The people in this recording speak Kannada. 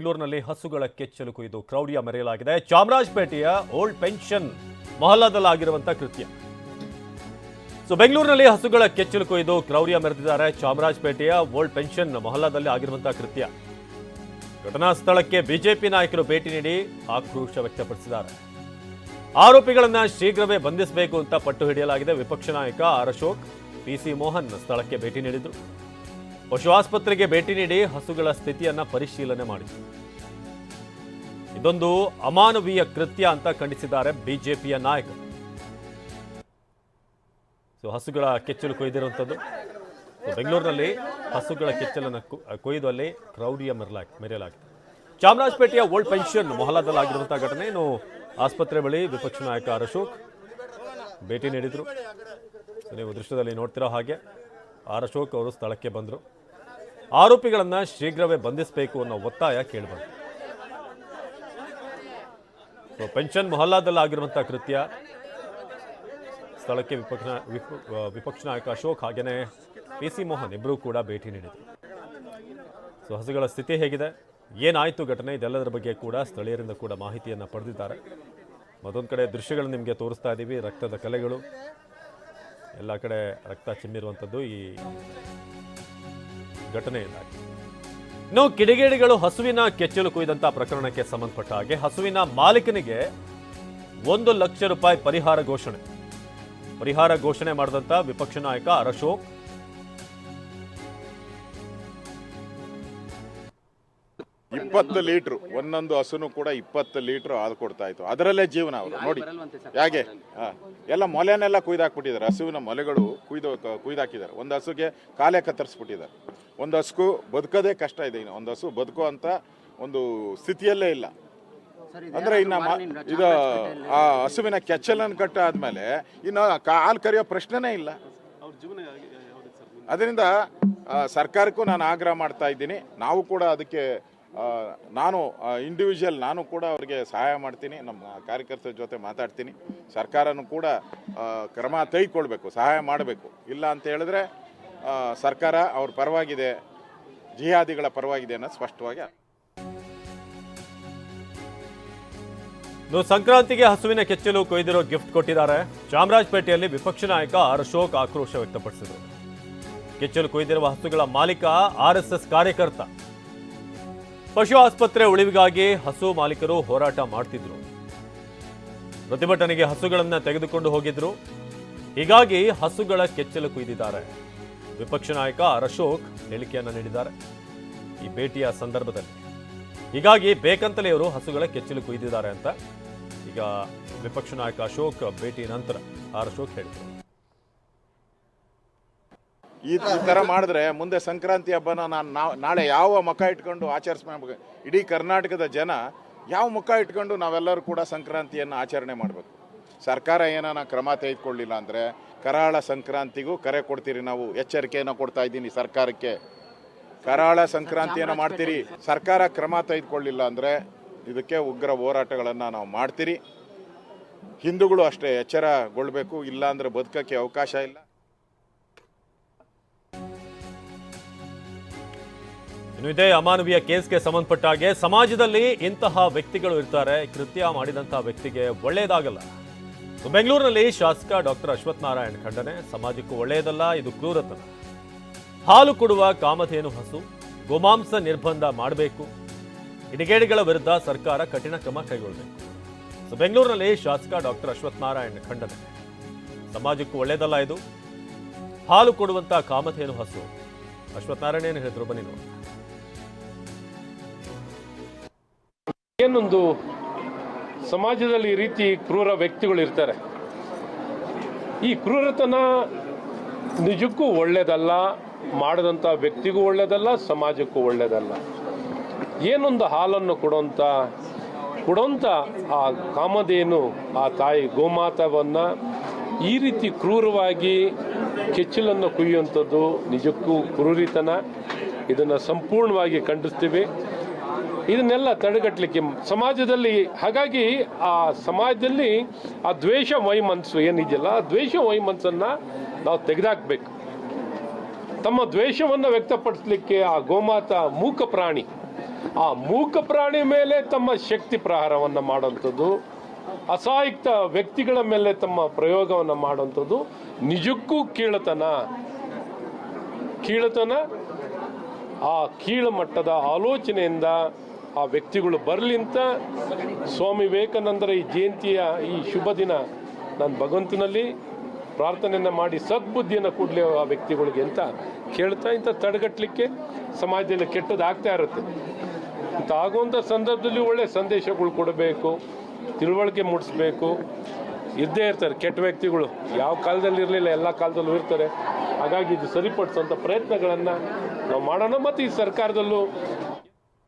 ಬೆಂಗಳೂರಿನಲ್ಲಿ ಹಸುಗಳ ಕೆಚ್ಚಲು ಕುಯ್ದು ಕ್ರೌರ್ಯ ಮರೆಯಲಾಗಿದೆ. ಚಾಮರಾಜಪೇಟೆಯ ಓಲ್ಡ್ ಪೆನ್ಷನ್ ಮೊಹಲ್ಲಾದಲ್ಲಾಗಿರುವಂತಹ ಕೃತ್ಯ. ಸೊ ಬೆಂಗಳೂರಿನಲ್ಲಿ ಹಸುಗಳ ಕೆಚ್ಚಲು ಕುಯ್ದು ಕ್ರೌರ್ಯ ಮೆರೆದಿದ್ದಾರೆ ಚಾಮರಾಜಪೇಟೆಯ ಓಲ್ಡ್ ಪೆನ್ಷನ್ ಮೊಹಲ್ಲಾದಲ್ಲಿ ಆಗಿರುವಂತಹ ಕೃತ್ಯ. ಘಟನಾ ಸ್ಥಳಕ್ಕೆ ಬಿಜೆಪಿ ನಾಯಕರು ಭೇಟಿ ನೀಡಿ ಆಕ್ರೋಶ ವ್ಯಕ್ತಪಡಿಸಿದ್ದಾರೆ. ಆರೋಪಿಗಳನ್ನ ಶೀಘ್ರವೇ ಬಂಧಿಸಬೇಕು ಅಂತ ಪಟ್ಟು ಹಿಡಿಯಲಾಗಿದೆ ವಿಪಕ್ಷ ನಾಯಕ ಆರ್ ಅಶೋಕ್. ಪಿಸಿ ಮೋಹನ್ ಸ್ಥಳಕ್ಕೆ ಭೇಟಿ ನೀಡಿದ್ರು. ಪಶು ಆಸ್ಪತ್ರೆಗೆ ಭೇಟಿ ನೀಡಿ ಹಸುಗಳ ಸ್ಥಿತಿಯನ್ನು ಪರಿಶೀಲನೆ ಮಾಡಿದರು. ಇದೊಂದು ಅಮಾನವೀಯ ಕೃತ್ಯ ಅಂತ ಖಂಡಿಸಿದ್ದಾರೆ ಬಿಜೆಪಿಯ ನಾಯಕರು. ಸೊ ಹಸುಗಳ ಕೆಚ್ಚಲು ಕೊಯ್ದಿರುವಂಥದ್ದು. ಬೆಂಗಳೂರಿನಲ್ಲಿ ಹಸುಗಳ ಕೆಚ್ಚಲನ್ನು ಕೊಯ್ದು ಅಲ್ಲಿ ಕ್ರೌರ್ಯ ಮೆರಲಾಗಿ, ಮೆರೆಯಲಾಗಿದೆ. ಚಾಮರಾಜಪೇಟೆಯ ಓಲ್ಡ್ ಪೆನ್ಷನ್ ಮೊಹಲ್ಲಾದಲ್ಲಾಗಿರುವಂತಹ ಘಟನೆ. ಇನ್ನು ಆಸ್ಪತ್ರೆ ಬಳಿ ವಿಪಕ್ಷ ನಾಯಕ ಅಶೋಕ್ ಭೇಟಿ ನೀಡಿದರು. ನೀವು ದೃಶ್ಯದಲ್ಲಿ ನೋಡ್ತಿರೋ ಹಾಗೆ ಆರ್ ಅಶೋಕ್ ಅವರು ಸ್ಥಳಕ್ಕೆ ಬಂದರು. ಆರೋಪಿಗಳನ್ನ ಶೀಘ್ರವೇ ಬಂಧಿಸಬೇಕು ಅನ್ನೋ ಒತ್ತಾಯ ಕೇಳಿಬಂತು. ಸೊ ಪೆನ್ಷನ್ ಮೊಹಲ್ಲಾದಲ್ಲಿ ಆಗಿರುವಂಥ ಕೃತ್ಯ. ಸ್ಥಳಕ್ಕೆ ವಿಪಕ್ಷ ವಿಪಕ್ಷ ನಾಯಕ ಅಶೋಕ್ ಹಾಗೆಯೇ ಪಿ ಸಿ ಮೋಹನ್ ಇಬ್ಬರೂ ಕೂಡ ಭೇಟಿ ನೀಡಿದರು. ಸೊ ಹಸುಗಳ ಸ್ಥಿತಿ ಹೇಗಿದೆ? ಏನಾಯಿತು ಘಟನೆ? ಇದೆಲ್ಲದರ ಬಗ್ಗೆ ಕೂಡ ಸ್ಥಳೀಯರಿಂದ ಕೂಡ ಮಾಹಿತಿಯನ್ನು ಪಡೆದಿದ್ದಾರೆ. ಮತ್ತೊಂದು ಕಡೆ ದೃಶ್ಯಗಳು ನಿಮಗೆ ತೋರಿಸ್ತಾ ಇದ್ದೀವಿ ರಕ್ತದ ಕಲೆಗಳು. ಎಲ್ಲ ಕಡೆ ರಕ್ತ ಚಿಮ್ಮಿರುವಂಥದ್ದು ಈ ಘಟನೆಯಿಂದಾಗಿ. ಇನ್ನು ಕಿಡಿಗೇಡಿಗಳು ಹಸುವಿನ ಕೆಚ್ಚಲು ಕುಯ್ದಂತಹ ಪ್ರಕರಣಕ್ಕೆ ಸಂಬಂಧಪಟ್ಟ ಹಾಗೆ ಹಸುವಿನ ಮಾಲೀಕನಿಗೆ ಒಂದು ಲಕ್ಷ ರೂಪಾಯಿ ಪರಿಹಾರ ಘೋಷಣೆ. ಪರಿಹಾರ ಘೋಷಣೆ ಮಾಡಿದಂತ ವಿಪಕ್ಷ ನಾಯಕ ಅರಶೋಕ್ ಇಪ್ಪತ್ತು ಲೀಟ್ರು. ಒಂದೊಂದು ಹಸುನು ಕೂಡ ಇಪ್ಪತ್ತು ಲೀಟ್ರ್ ಹಾಲು ಕೊಡ್ತಾ ಇತ್ತು. ಅದರಲ್ಲೇ ಜೀವನ ಅವರು. ನೋಡಿ. ಹೇಗೆ ಹಾ. ಎಲ್ಲ ಮೊಲೆನೆಲ್ಲ ಕುಯ್ದಾಕ್ಬಿಟ್ಟಿದ್ದಾರೆ. ಹಸುವಿನ ಮೊಲೆಗಳು ಕುಯ್ದು ಕುಯ್ದಾಕಿದ್ದಾರೆ. ಒಂದು ಹಸುಗೆ ಕಾಲೇ ಕತ್ತರಿಸ್ಬಿಟ್ಟಿದ್ದಾರೆ. ಒಂದು ಹಸುಗೂ ಬದುಕೋದೇ ಕಷ್ಟ ಇದೆ ಇನ್ನು. ಒಂದು ಹಸು ಬದುಕೋ ಅಂತ ಒಂದು ಸ್ಥಿತಿಯಲ್ಲೇ ಇಲ್ಲ. ಅಂದ್ರೆ ಇನ್ನ ಇದು ಆ ಹಸುವಿನ ಕೆಚ್ಚಲನ್ನು ಕಟ್ಟ ಆದ್ಮೇಲೆ ಇನ್ನು ಕಾ- ಹಾಲು ಕರೆಯೋ ಪ್ರಶ್ನೆನೇ ಇಲ್ಲ. ಅದರಿಂದ ಸರ್ಕಾರಕ್ಕೂ ನಾನು ಆಗ್ರಹ ಮಾಡ್ತಾ ಇದ್ದೀನಿ. ನಾವು ಕೂಡ ಅದಕ್ಕೆ ನಾನು ಇಂಡಿವಿಜುವಲ್ ನಾನು ಕೂಡ ಅವರಿಗೆ ಸಹಾಯ ಮಾಡ್ತೀನಿ, ನಮ್ಮ ಕಾರ್ಯಕರ್ತರ ಜೊತೆ ಮಾತಾಡ್ತೀನಿ. ಸರ್ಕಾರನೂ ಕೂಡ ಕ್ರಮ ತೆಗೆದುಕೊಳ್ಬೇಕು, ಸಹಾಯ ಮಾಡಬೇಕು. ಇಲ್ಲ ಅಂತ ಹೇಳಿದ್ರೆ ಸರ್ಕಾರ ಅವ್ರ ಪರವಾಗಿದೆ, ಜಿಹಾದಿಗಳ ಪರವಾಗಿದೆ ಅನ್ನೋದು ಸ್ಪಷ್ಟವಾಗಿ ಸಂಕ್ರಾಂತಿಗೆ ಹಸುವಿನ ಕೆಚ್ಚಲು ಕೊಯ್ದಿರೋ ಗಿಫ್ಟ್ ಕೊಟ್ಟಿದ್ದಾರೆ. ಚಾಮರಾಜಪೇಟೆಯಲ್ಲಿ ವಿಪಕ್ಷ ನಾಯಕ ಆರ್ ಅಶೋಕ್ ಆಕ್ರೋಶ ವ್ಯಕ್ತಪಡಿಸಿದರು. ಕೆಚ್ಚಲು ಕೊಯ್ದಿರುವ ಹಸುಗಳ ಮಾಲೀಕ ಆರ್ಎಸ್ಎಸ್ ಎಸ್ ಎಸ್ ಕಾರ್ಯಕರ್ತ. ಪಶು ಆಸ್ಪತ್ರೆ ಉಳಿವಿಗಾಗಿ ಹಸು ಮಾಲೀಕರು ಹೋರಾಟ ಮಾಡ್ತಿದ್ರು. ಪ್ರತಿಭಟನೆಗೆ ಹಸುಗಳನ್ನ ತೆಗೆದುಕೊಂಡು ಹೋಗಿದ್ರು. ಹೀಗಾಗಿ ಹಸುಗಳ ಕೆಚ್ಚಲು ಕುಯ್ದಿದ್ದಾರೆ. ವಿಪಕ್ಷ ನಾಯಕ ಅಶೋಕ್ ಹೇಳಿಕೆಯನ್ನ ನೀಡಿದ್ದಾರೆ. ಈ ಭೇಟಿಯ ಸಂದರ್ಭದಲ್ಲಿ. ಹೀಗಾಗಿ ಬೇಕಂತಲೇ ಇವರು ಹಸುಗಳ ಕೆಚ್ಚಲು ಕುಯ್ದಿದ್ದಾರೆ ಅಂತ ಈಗ ವಿಪಕ್ಷ ನಾಯಕ ಅಶೋಕ್ ಭೇಟಿ ನಂತರ ಆರ್ ಅಶೋಕ್ ಹೇಳಿದರು. ಈ ತರ ಮಾಡಿದ್ರೆ ಮುಂದೆ ಸಂಕ್ರಾಂತಿ ಹಬ್ಬನ ನಾನು ನಾಳೆ ಯಾವ ಮುಖ ಇಟ್ಕೊಂಡು ಆಚರಿಸ್ಬೇಕು ಇಡೀ ಕರ್ನಾಟಕದ ಜನ ಯಾವ ಮುಖ ಇಟ್ಕೊಂಡು ನಾವೆಲ್ಲರೂ ಕೂಡ ಸಂಕ್ರಾಂತಿಯನ್ನು ಆಚರಣೆ ಮಾಡಬೇಕು? ಸರ್ಕಾರ ಏನಾನ ಕ್ರಮ ತೆಗೆದುಕೊಳ್ಳಿಲ್ಲ ಅಂದರೆ ಕರಾಳ ಸಂಕ್ರಾಂತಿಗೂ ಕರೆ ಕೊಡ್ತೀರಿ ನಾವು, ಎಚ್ಚರಿಕೆಯನ್ನು ಕೊಡ್ತಾ ಇದ್ದೀನಿ ಸರ್ಕಾರಕ್ಕೆ. ಕರಾಳ ಸಂಕ್ರಾಂತಿಯನ್ನು ಮಾಡ್ತೀರಿ. ಸರ್ಕಾರ ಕ್ರಮ ತೆಗೆದುಕೊಳ್ಳಿಲ್ಲ ಅಂದರೆ ಇದಕ್ಕೆ ಉಗ್ರ ಹೋರಾಟಗಳನ್ನು ನಾವು ಮಾಡ್ತೀರಿ. ಹಿಂದೂಗಳು ಅಷ್ಟೇ ಎಚ್ಚರಗೊಳ್ಬೇಕು ಇಲ್ಲ ಬದುಕೋಕ್ಕೆ ಬದುಕಕ್ಕೆ ಅವಕಾಶ ಇಲ್ಲ. ಇನ್ನು ಇದೇ ಅಮಾನವೀಯ ಕೇಸ್ಗೆ ಸಂಬಂಧಪಟ್ಟ ಹಾಗೆ ಸಮಾಜದಲ್ಲಿ ಇಂತಹ ವ್ಯಕ್ತಿಗಳು ಇರ್ತಾರೆ, ಕೃತ್ಯ ಮಾಡಿದಂತಹ ವ್ಯಕ್ತಿಗೆ ಒಳ್ಳೆಯದಾಗಲ್ಲ ಬೆಂಗಳೂರಿನಲ್ಲಿ ಶಾಸಕ ಡಾಕ್ಟರ್ ಅಶ್ವಥ್ ನಾರಾಯಣ್ ಖಂಡನೆ, ಸಮಾಜಕ್ಕೂ ಒಳ್ಳೆಯದಲ್ಲ, ಇದು ಕ್ರೂರತನ. ಹಾಲು ಕೊಡುವ ಕಾಮಧೇನು ಹಸು, ಗೋಮಾಂಸ ನಿರ್ಬಂಧ ಮಾಡಬೇಕು. ಇಡಿಗೇಡಿಗಳ ವಿರುದ್ಧ ಸರ್ಕಾರ ಕಠಿಣ ಕ್ರಮ ಕೈಗೊಳ್ಳಬೇಕು. ಸೊ ಬೆಂಗಳೂರಿನಲ್ಲಿ ಶಾಸಕ ಡಾಕ್ಟರ್ ಅಶ್ವಥ್ ನಾರಾಯಣ್ ಖಂಡನೆ. ಸಮಾಜಕ್ಕೂ ಒಳ್ಳೆಯದಲ್ಲ ಇದು. ಹಾಲು ಕೊಡುವಂತಹ ಕಾಮಧೇನು ಹಸು. ಅಶ್ವಥ್ ನಾರಾಯಣ್ ಏನು ಹೇಳಿದ್ರು ಬನ್ನಿ ನೋಡಿ. ಏನೊಂದು ಸಮಾಜದಲ್ಲಿ ಈ ರೀತಿ ಕ್ರೂರ ವ್ಯಕ್ತಿಗಳು ಇರ್ತಾರೆ. ಈ ಕ್ರೂರತನ ನಿಜಕ್ಕೂ ಒಳ್ಳೆಯದಲ್ಲ ಮಾಡಿದಂಥ ವ್ಯಕ್ತಿಗೂ ಒಳ್ಳೆಯದಲ್ಲ ಸಮಾಜಕ್ಕೂ ಒಳ್ಳೆಯದಲ್ಲ ಏನೊಂದು ಹಾಲನ್ನು ಕೊಡೋಂಥ ಕೊಡೋಂಥ ಆ ಕಾಮಧೇನು, ಆ ತಾಯಿ ಗೋಮಾತವನ್ನು ಈ ರೀತಿ ಕ್ರೂರವಾಗಿ ಕೆಚ್ಚಲನ್ನು ಕುಯ್ಯುವಂಥದ್ದು ನಿಜಕ್ಕೂ ಕ್ರೂರಿತನ. ಇದನ್ನು ಸಂಪೂರ್ಣವಾಗಿ ಖಂಡಿಸ್ತೀವಿ. ಇದನ್ನೆಲ್ಲ ತಡೆಗಟ್ಟಲಿಕ್ಕೆ ಸಮಾಜದಲ್ಲಿ, ಹಾಗಾಗಿ ಆ ಸಮಾಜದಲ್ಲಿ ಆ ದ್ವೇಷ ವೈಮನಸ್ಸು ಏನಿದೆಯಲ್ಲ, ಆ ದ್ವೇಷ ವೈಮನಸ್ಸನ್ನು ನಾವು ತೆಗೆದಾಕ್ಬೇಕು. ತಮ್ಮ ದ್ವೇಷವನ್ನು ವ್ಯಕ್ತಪಡಿಸಲಿಕ್ಕೆ ಆ ಗೋಮಾತ ಮೂಕ ಪ್ರಾಣಿ, ಆ ಮೂಕ ಪ್ರಾಣಿ ಮೇಲೆ ತಮ್ಮ ಶಕ್ತಿ ಪ್ರಹಾರವನ್ನು ಮಾಡುವಂಥದ್ದು ಅಸಹಾಯುಕ್ತ ವ್ಯಕ್ತಿಗಳ ಮೇಲೆ ತಮ್ಮ ಪ್ರಯೋಗವನ್ನು ಮಾಡುವಂಥದ್ದು, ನಿಜಕ್ಕೂ ಕೀಳತನ. ಕೀಳತನ, ಆ ಕೀಳು ಮಟ್ಟದ ಆಲೋಚನೆಯಿಂದ ಆ ವ್ಯಕ್ತಿಗಳು ಬರಲಿ ಅಂತ ಸ್ವಾಮಿ ವಿವೇಕಾನಂದರ ಈ ಜಯಂತಿಯ ಈ ಶುಭ ದಿನ ನಾನು ಭಗವಂತನಲ್ಲಿ. ಪ್ರಾರ್ಥನೆಯನ್ನು ಮಾಡಿ ಸದ್ಬುದ್ಧಿಯನ್ನು ಕೊಡಲಿ ಆ ವ್ಯಕ್ತಿಗಳಿಗೆ ಅಂತ ಕೇಳ್ತಾ ಇಂಥ ತಡೆಗಟ್ಟಲಿಕ್ಕೆ ಸಮಾಜದಲ್ಲಿ ಕೆಟ್ಟದ್ದು ಆಗ್ತಾ ಇರುತ್ತೆ. ಅಂತ ಆಗುವಂಥ ಸಂದರ್ಭದಲ್ಲಿ ಒಳ್ಳೆ ಸಂದೇಶಗಳು ಕೊಡಬೇಕು, ತಿಳುವಳಿಕೆ ಮೂಡಿಸ್ಬೇಕು. ಇದ್ದೇ ಇರ್ತಾರೆ ಕೆಟ್ಟ ವ್ಯಕ್ತಿಗಳು. ಯಾವ ಕಾಲದಲ್ಲಿ ಇರಲಿಲ್ಲ, ಎಲ್ಲ ಕಾಲದಲ್ಲೂ ಇರ್ತಾರೆ. ಹಾಗಾಗಿ ಇದು ಸರಿಪಡಿಸುವಂಥ ಪ್ರಯತ್ನಗಳನ್ನು ನಾವು ಮಾಡೋಣ. ಮತ್ತು ಈ ಸರ್ಕಾರದಲ್ಲೂ